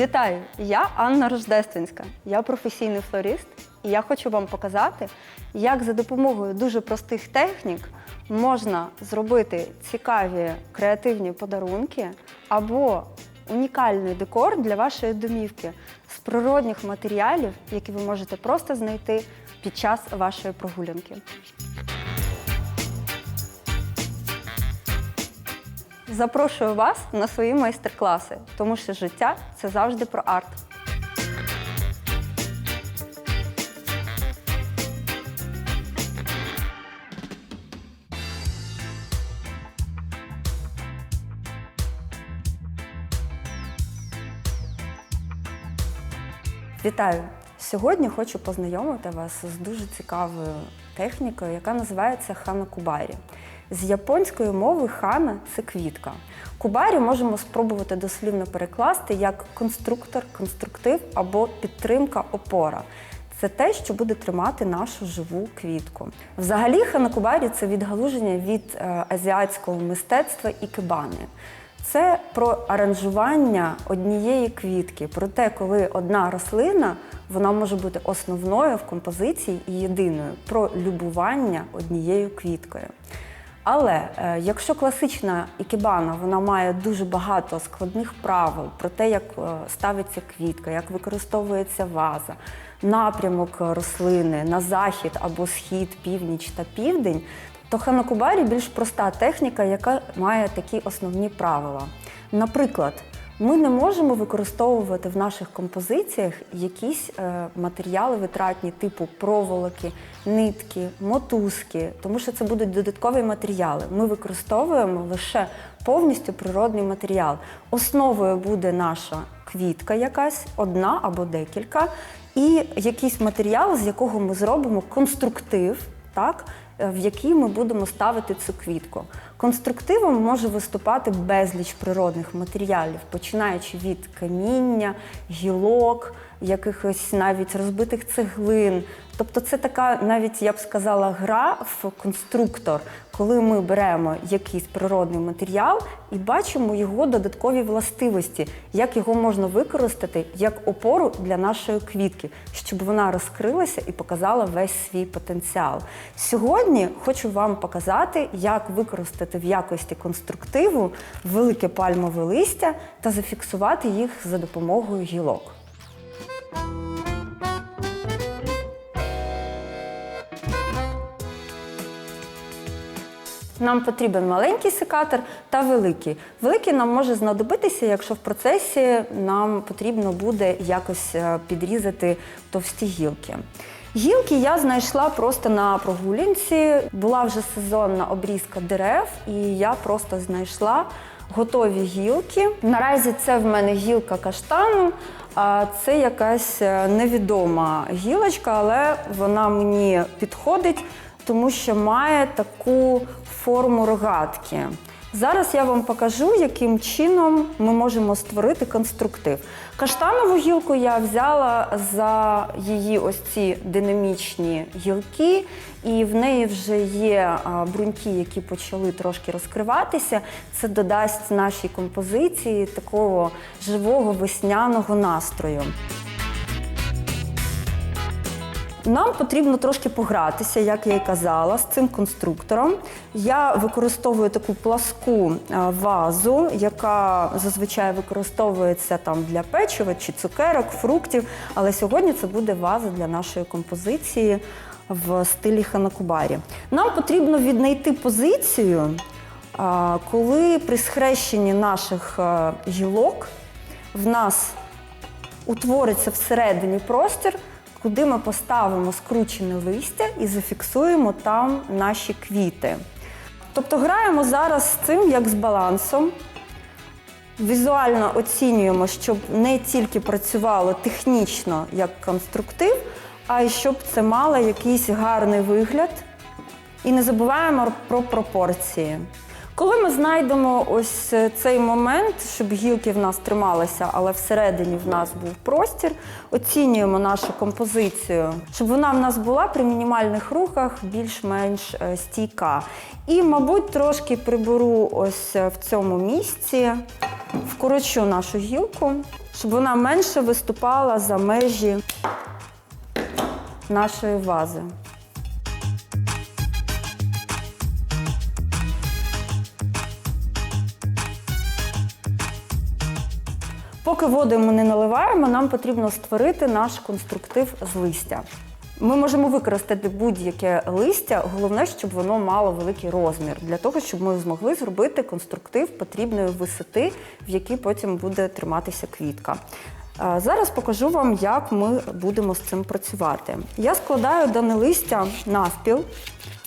Вітаю! Я Анна Рождественська. Я професійний флорист, і я хочу вам показати, як за допомогою дуже простих технік можна зробити цікаві креативні подарунки або унікальний декор для вашої домівки з природних матеріалів, які ви можете просто знайти під час вашої прогулянки. Запрошую вас на свої майстер-класи, тому що життя це завжди про арт. Вітаю! Сьогодні хочу познайомити вас з дуже цікавою технікою, яка називається ханакубарі. З японської мови хана це квітка. Кубарі можемо спробувати дослівно перекласти як конструктор, конструктив або підтримка, опора. Це те, що буде тримати нашу живу квітку. Взагалі, ханакубарі це відгалуження від е, азіатського мистецтва ікебани. Це про аранжування однієї квітки, про те, коли одна рослина вона може бути основною в композиції і єдиною, про любування однією квіткою. Але е, якщо класична ікебана вона має дуже багато складних правил про те, як е, ставиться квітка, як використовується ваза, напрямок рослини на захід або схід, північ та південь, то ханакубарі більш проста техніка, яка має такі основні правила. Наприклад, ми не можемо використовувати в наших композиціях якісь е, матеріали витратні, типу проволоки, нитки, мотузки, тому що це будуть додаткові матеріали. Ми використовуємо лише повністю природний матеріал. Основою буде наша квітка, якась одна або декілька, і якийсь матеріал, з якого ми зробимо конструктив, так, е, в який ми будемо ставити цю квітку. Конструктивом може виступати безліч природних матеріалів, починаючи від каміння, гілок, якихось навіть розбитих цеглин. Тобто це така, навіть я б сказала, гра в конструктор, коли ми беремо якийсь природний матеріал і бачимо його додаткові властивості, як його можна використати як опору для нашої квітки, щоб вона розкрилася і показала весь свій потенціал. Сьогодні хочу вам показати, як використати в якості конструктиву велике пальмове листя та зафіксувати їх за допомогою гілок. Нам потрібен маленький секатор та великий. Великий нам може знадобитися, якщо в процесі нам потрібно буде якось е, підрізати товсті гілки. Гілки я знайшла просто на прогулянці. Була вже сезонна обрізка дерев, і я просто знайшла готові гілки. Наразі це в мене гілка каштану, а це якась е, невідома гілочка, але вона мені підходить, тому що має таку форму рогатки. Зараз я вам покажу, яким чином ми можемо створити конструктив. Каштанову гілку я взяла за її ось ці динамічні гілки, і в неї вже є бруньки, які почали трошки розкриватися. Це додасть нашій композиції такого живого весняного настрою. Нам потрібно трошки погратися, як я і казала, з цим конструктором. Я використовую таку пласку е, вазу, яка зазвичай використовується там для печива чи цукерок, фруктів. Але сьогодні це буде ваза для нашої композиції в стилі ханакубарі. Нам потрібно віднайти позицію, е, коли при схрещенні наших е, гілок в нас утвориться всередині простір, куди ми поставимо скручене листя і зафіксуємо там наші квіти. Тобто граємо зараз з цим як з балансом. Візуально оцінюємо, щоб не тільки працювало технічно як конструктив, а й щоб це мало якийсь гарний вигляд. І не забуваємо про пропорції. Коли ми знайдемо ось цей момент, щоб гілки в нас трималися, але всередині в нас був простір, оцінюємо нашу композицію, щоб вона в нас була при мінімальних рухах більш-менш е, стійка. І, мабуть, трошки приберу ось в цьому місці, вкорочу нашу гілку, щоб вона менше виступала за межі нашої вази. Поки воду ми не наливаємо, нам потрібно створити наш конструктив з листя. Ми можемо використати будь-яке листя, головне, щоб воно мало великий розмір, для того, щоб ми змогли зробити конструктив потрібної висоти, в якій потім буде триматися квітка. Зараз покажу вам, як ми будемо з цим працювати. Я складаю дане листя навпіл.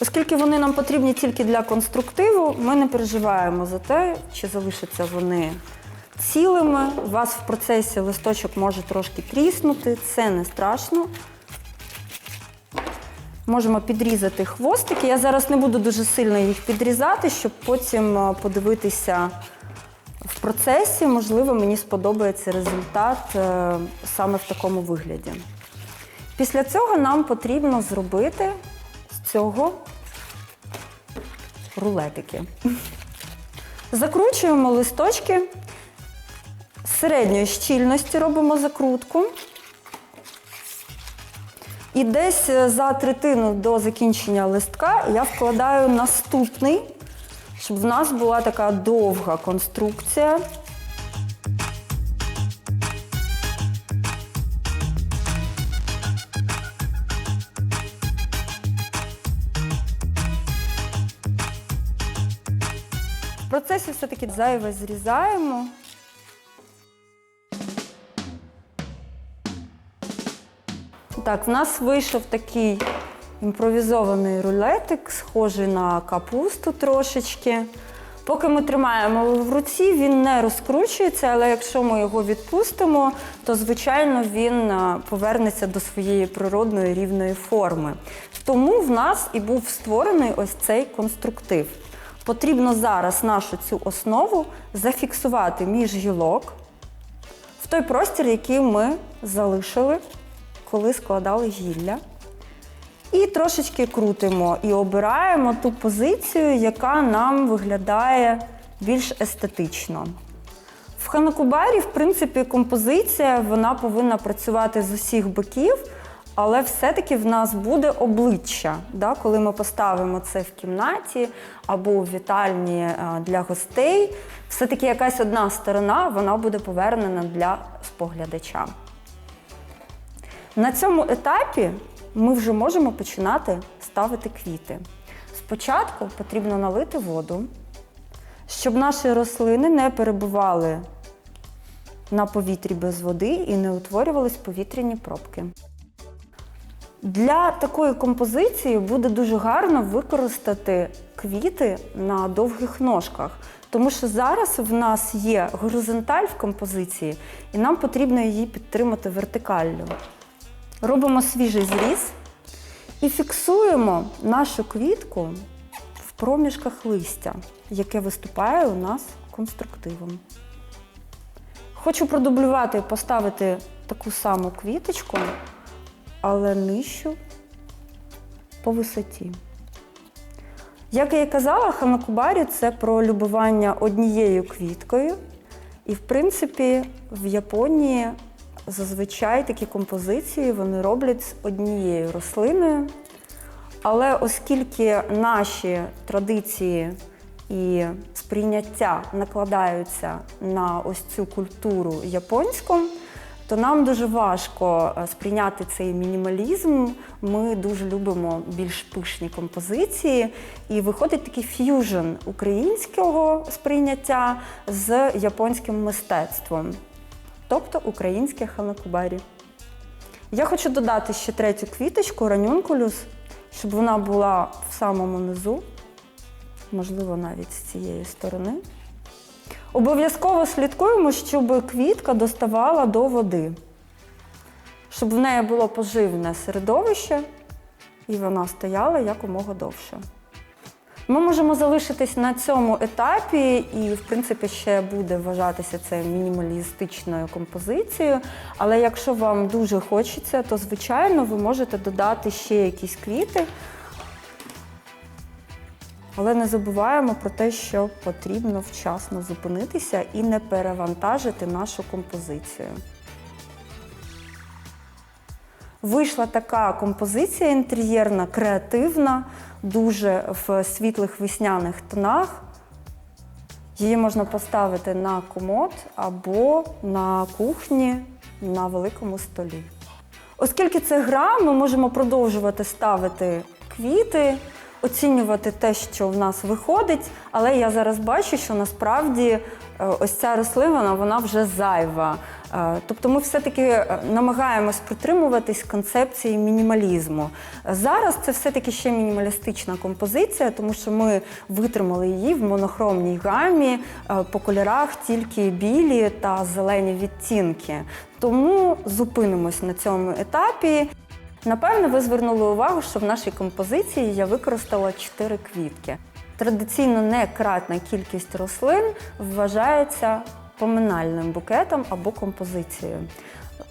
Оскільки вони нам потрібні тільки для конструктиву, ми не переживаємо за те, чи залишаться вони цілими. У вас в процесі листочок може трошки тріснути, це не страшно. Можемо підрізати хвостики. Я зараз не буду дуже сильно їх підрізати, щоб потім е, подивитися в процесі. Можливо, мені сподобається результат е, саме в такому вигляді. Після цього нам потрібно зробити з цього рулетики. Закручуємо листочки середньої щільності, робимо закрутку. І десь е, за третину до закінчення листка я вкладаю наступний, щоб в нас була така довга конструкція. В процесі все-таки зайве зрізаємо. Так, в нас вийшов такий імпровізований рулетик, схожий на капусту трошечки. Поки ми тримаємо в руці, він не розкручується, але якщо ми його відпустимо, то звичайно він повернеться до своєї природної рівної форми. Тому в нас і був створений ось цей конструктив. Потрібно зараз нашу цю основу зафіксувати між гілок в той простір, який ми залишили коли складали гілля. І трошечки крутимо і обираємо ту позицію, яка нам виглядає більш естетично. В ханакубарі, в принципі, композиція вона повинна працювати з усіх боків, але все-таки в нас буде обличчя, да, коли ми поставимо це в кімнаті або у вітальні е, для гостей. Все-таки якась одна сторона вона буде повернена для споглядача. На цьому етапі ми вже можемо починати ставити квіти. Спочатку потрібно налити воду, щоб наші рослини не перебували на повітрі без води і не утворювались повітряні пробки. Для такої композиції буде дуже гарно використати квіти на довгих ножках, тому що зараз в нас є горизонталь в композиції, і нам потрібно її підтримати вертикально. Робимо свіжий зріз і фіксуємо нашу квітку в проміжках листя, яке виступає у нас конструктивом. Хочу продублювати поставити таку саму квіточку, але нижчу по висоті. Як я і казала, ханакубарі це про любування однією квіткою. І, в принципі, в Японії зазвичай такі композиції вони роблять з однією рослиною. Але оскільки наші традиції і сприйняття накладаються на ось цю культуру японську, то нам дуже важко е, сприйняти цей мінімалізм. Ми дуже любимо більш пишні композиції, і виходить такий ф'южн українського сприйняття з японським мистецтвом, тобто українське ханакубарі. Я хочу додати ще третю квіточку, ранюнкулюс, щоб вона була в самому низу, можливо, навіть з цієї сторони. Обов'язково слідкуємо, щоб квітка доставала до води, щоб в неї було поживне середовище і вона стояла якомога довше. Ми можемо залишитись на цьому етапі, і, в принципі, ще буде вважатися це мінімалістичною композицією. Але якщо вам дуже хочеться, то звичайно ви можете додати ще якісь квіти. Але не забуваємо про те, що потрібно вчасно зупинитися і не перевантажити нашу композицію. Вийшла така композиція інтер'єрна, креативна, дуже в світлих весняних тонах. Її можна поставити на комод або на кухні на великому столі. Оскільки це гра, ми можемо продовжувати ставити квіти, оцінювати те, що в нас виходить, але я зараз бачу, що насправді е, ось ця рослина вона вже зайва. Е, Тобто ми все-таки е, намагаємось притримуватись концепції мінімалізму. Зараз це все-таки ще мінімалістична композиція, тому що ми витримали її в монохромній гамі е, по кольорах тільки білі та зелені відтінки. Тому зупинимось на цьому етапі. Напевно, ви звернули увагу, що в нашій композиції я використала чотири квітки. Традиційно некратна кількість рослин вважається поминальним букетом або композицією.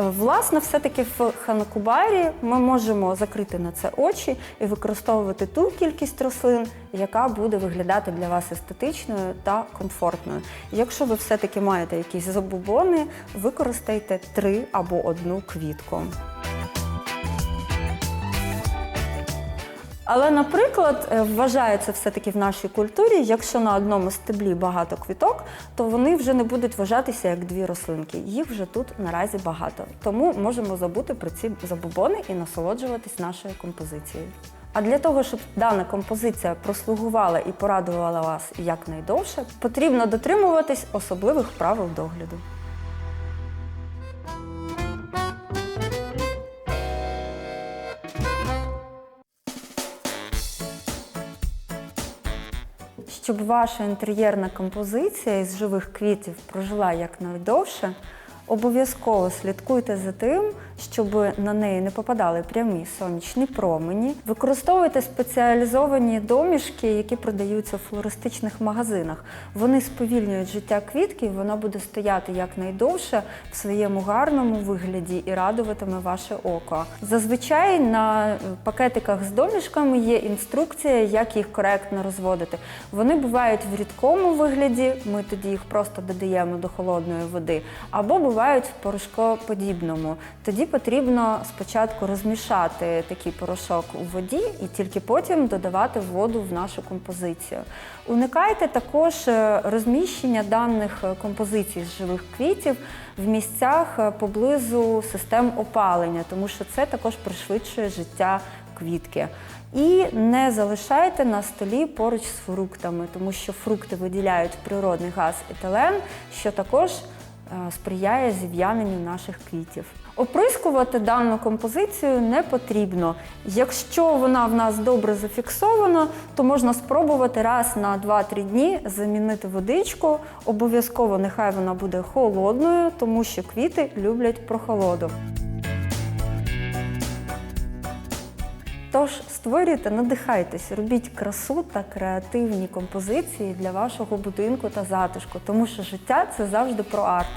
Е, Власне, все-таки в ханакубарі ми можемо закрити на це очі і використовувати ту кількість рослин, яка буде виглядати для вас естетичною та комфортною. Якщо ви все-таки маєте якісь забубони, використайте три або одну квітку. Але, наприклад, е, вважається все-таки в нашій культурі, якщо на одному стеблі багато квіток, то вони вже не будуть вважатися як дві рослинки. Їх вже тут наразі багато. Тому можемо забути про ці забобони і насолоджуватись нашою композицією. А для того, щоб дана композиція прослугувала і порадувала вас якнайдовше, потрібно дотримуватись особливих правил догляду. Щоб ваша інтер'єрна композиція із живих квітів прожила якнайдовше, обов'язково слідкуйте за тим, щоб на неї не попадали прямі сонячні промені. Використовуйте спеціалізовані домішки, які продаються в флористичних магазинах. Вони сповільнюють життя квітки, і вона буде стояти якнайдовше в своєму гарному вигляді і радуватиме ваше око. Зазвичай на пакетиках з домішками є інструкція, як їх коректно розводити. Вони бувають в рідкому вигляді, ми тоді їх просто додаємо до холодної води, або бувають в порошкоподібному. Тоді потрібно спочатку розмішати такий порошок у воді і тільки потім додавати воду в нашу композицію. Уникайте також е, розміщення даних е, композицій з живих квітів в місцях е, поблизу систем опалення, тому що це також пришвидшує життя квітки. І не залишайте на столі поруч з фруктами, тому що фрукти виділяють природний газ етилен, що також сприяє зів'яненню наших квітів. Оприскувати дану композицію не потрібно. Якщо вона в нас добре зафіксована, то можна спробувати раз на 2-3 дні замінити водичку. Обов'язково нехай вона буде холодною, тому що квіти люблять прохолоду. Тож створюйте, надихайтесь, робіть красу та креативні композиції для вашого будинку та затишку, тому що життя це завжди про арт.